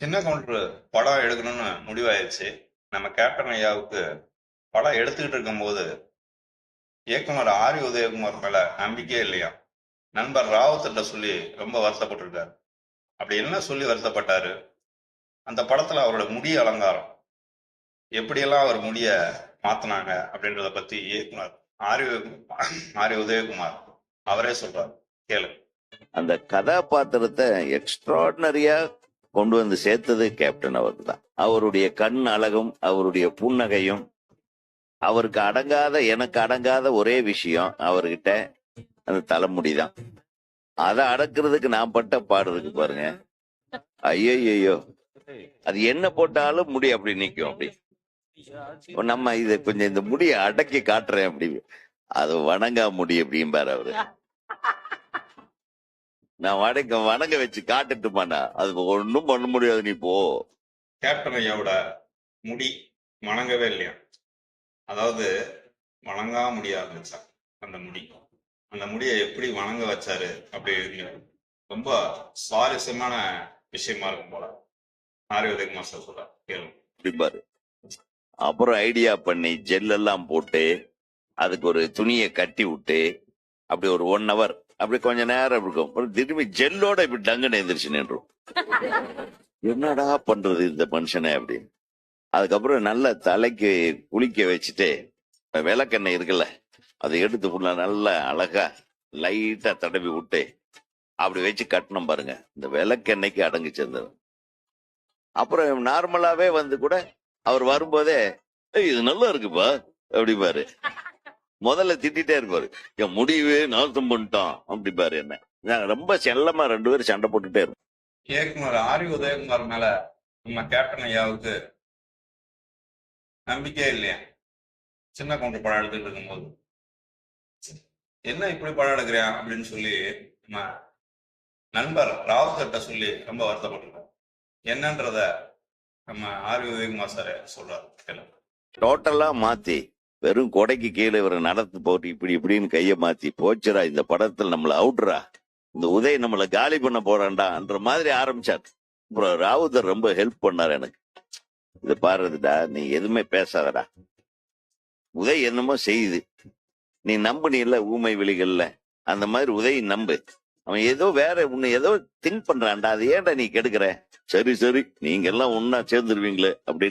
சின்ன கவுண்டர் படம் எடுக்கணும்னு முடிவாயிருச்சு நம்ம கேப்டன் ஐயாவுக்கு படம் எடுத்துக்கிட்டு இருக்கும்போது இயக்குனர் ஆரி உதயகுமார் மேல நம்பிக்கையே இல்லையா? நண்பர் ராவத்திட்ட சொல்லி ரொம்ப வருத்தப்பட்டிருக்காரு. அப்படி என்ன சொல்லி வருத்தப்பட்டாரு? அந்த படத்துல அவரோட முடி அலங்காரம். எப்படியெல்லாம் அவர் முடிய மாத்தினாங்க அப்படின்றத பத்தி இயக்குனர் ஆரி ஆரி உதயகுமார் அவரே சொல்றாரு. கேளு அந்த கதாபாத்திரத்தை எக்ஸ்ட்ராடினரியா கொண்டு வந்து சேர்த்தது கேப்டன் அவர் தான் அவருடைய கண் அழகும் அவருடைய புன்னகையும் அவருக்கு அடங்காத எனக்கு அடங்காத ஒரே விஷயம் அவர்கிட்ட அந்த தலைமுடி தான். அதை அடக்கிறதுக்கு நான் பட்ட பாடு இருக்கு பாருங்க. ஐயோ அது என்ன போட்டாலும் முடி அப்படி நிக்கும் அப்படி. நம்ம இதை கொஞ்சம் இந்த முடியை அடக்கி காட்டுறேன் அப்படி. அது வணங்கா முடி அப்படிம்பாரு அவரு. நான் வணங்க வணங்க வச்சு காட்டுட்டுமாண்ணா. அது ஒண்ணும் பண்ண முடியாது நீ போ. கேப்டன் ஐயாவோட முடி வணங்கவே இல்லையா? அதாவது வணங்கா முடியா இருந்துச்சா அந்த முடி. அந்த முடியை எப்படி வணங்க வச்சாரு அப்படின்னு ரொம்ப சுவாரஸ்யமான விஷயமா இருக்கும் போல. ஆரி உதயகுமார் சார் சொல்ற கேளுங்க. அப்படிம்பாரு அப்புறம் ஐடியா பண்ணி ஜெல் எல்லாம் போட்டு அதுக்கு ஒரு துணியை கட்டி விட்டு அப்படி ஒரு ஒன் ஹவர் அப்படி கொஞ்ச நேரம் இருக்கும். அப்புறம் திரும்பி ஜெல்லோட இப்படி டங்குன்னு எந்திரிச்சு நின்றும். என்னடா பண்றது இந்த மனுஷனை அப்படின்னு. அதுக்கப்புறம் நல்ல தலைக்கு குளிக்க வச்சுட்டு விளக்கெண்ணெய் இருக்குல்ல அதை எடுத்து ஃபுல்லா நல்லா அழகா லைட்டா தடவி விட்டு அப்படி வச்சு கட்டணும் பாருங்க. இந்த விளக்கெண்ணெய்க்கு அடங்கு சேர்ந்தது. அப்புறம் நார்மலாவே வந்து கூட அவர் வரும்போதே இது நல்லா இருக்குப்பா அப்படிப்பாரு முதல்ல திட்டிட்டே இருப்பாரு என் முடிவு நாசம் பண்ணிட்டான். அப்படிப்பாரு என்ன. ரொம்ப செல்லமா ரெண்டு பேரும் சண்டை போட்டுட்டே இருப்போம் இயக்குனர் ஆரி உதயகுமார் மேல நம்ம கேப்டன் ஐயாவுக்கு நம்பிக்கையே இல்லையா? சின்ன கவுண்டர் படம் எடுத்துட்டு இருக்கும்போது. என்ன இப்படி படம் எடுக்கிறேன் அப்படின்னு சொல்லி நம்ம நண்பர் ராவுத்தர்கிட்ட சொல்லி ரொம்ப வருத்தப்பட்டிருக்கோம். என்னன்றத நம்ம ஆரி உதயகுமார் சார் சொல்றாரு. டோட்டலா மாத்தி வெறும் கொடைக்கு கீழே இவரை நடத்து போட்டு இப்படி இப்படின்னு கையை மாத்தி போச்சுடா இந்த படத்துல நம்மள அவுட்ரா இந்த உதய் நம்மள காலி பண்ண போறான்டான்ற மாதிரி ஆரம்பிச்சார். அப்புறம் ராவுதர் ரொம்ப ஹெல்ப் பண்ணார் எனக்கு. இது பாருதுடா நீ எதுவுமே பேசாதடா. உதய் என்னமோ செய்யுது. நீ நம்பு நீ இல்ல ஊமை விழிகள்ல. அந்த மாதிரி உதய் நம்பு. அவன் ஏதோ வேற உன்னை ஏதோ திங்க் பண்றான்டா. அது ஏன்டா நீ கெடுக்கிற? சரி சரி. நீங்க எல்லாம் ஒன்னா சேர்ந்துருவீங்களே அப்படின்னு